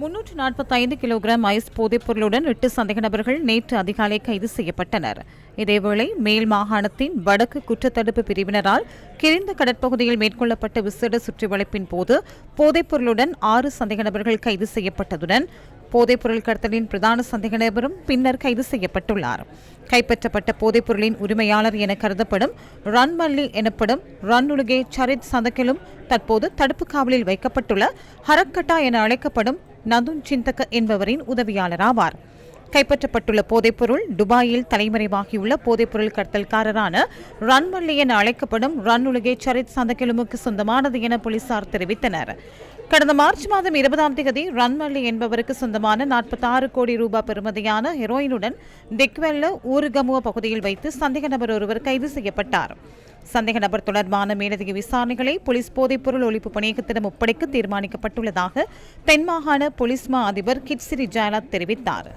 முன்னூற்று நாற்பத்தைந்து kilogram ice போதைப் பொருளுடன் எட்டு சந்தேக நபர்கள் நேற்று அதிகாலை கைது செய்யப்பட்டனர். இதேவேளை மேல் மாகாணத்தின் வடக்கு குற்றத்தடுப்பு பிரிவினரால் கிரிந்த கடற்பகுதியில் மேற்கொள்ளப்பட்ட விசேட சுற்றிவளைப்பின் போது போதைப் பொருளுடன் ஆறு சந்தேக நபர்கள் கைது செய்யப்பட்டதுடன் போதைப்பொருள் கடத்தலின் பிரதான சந்தேக நபரும் பின்னர் கைது செய்யப்பட்டுள்ளார். கைப்பற்றப்பட்ட போதைப்பொருளின் உரிமையாளர் என கருதப்படும் ரன்மல்லி எனப்படும் ரன்னுலுகே சரித் சந்தக்கிலும் தற்போது தடுப்பு காவலில் வைக்கப்பட்டுள்ள ஹரக்கட்டா என அழைக்கப்படும் நதுன் சிந்தக என்பவரின் உதவியாளராவார். கைப்பற்றப்பட்டுள்ள போதைப்பொருள் துபாயில் தலைமறைவாகியுள்ள போதைப்பொருள் கடத்தல்காரரான ரன்மல்லி என அழைக்கப்படும் ரன் உலகே சரித் சந்தக்கிலுமுக்கு சொந்தமானது என போலீசார் தெரிவித்தனர். கடந்த மார்ச் மாதம் இருபதாம் தேதி ரன்மல்லி என்பவருக்கு சொந்தமான நாற்பத்தாறு கோடி ரூபாய் பெறுமதியான ஹெரோயினுடன் திக்வெல்ல ஊருகமுவ பகுதியில் வைத்து சந்தேக நபர் ஒருவர் கைது செய்யப்பட்டார். சந்தேக நபர் தொடர்பான மேலதிக விசாரணைகளை போலீஸ் போதைப்பொருள் ஒழிப்பு பணியகத்திடம் ஒப்படைக்க தீர்மானிக்கப்பட்டுள்ளதாக தென்மாகாண போலீஸ் மா அதிபர் கிட்சிரி ஜாலா தெரிவித்தார்.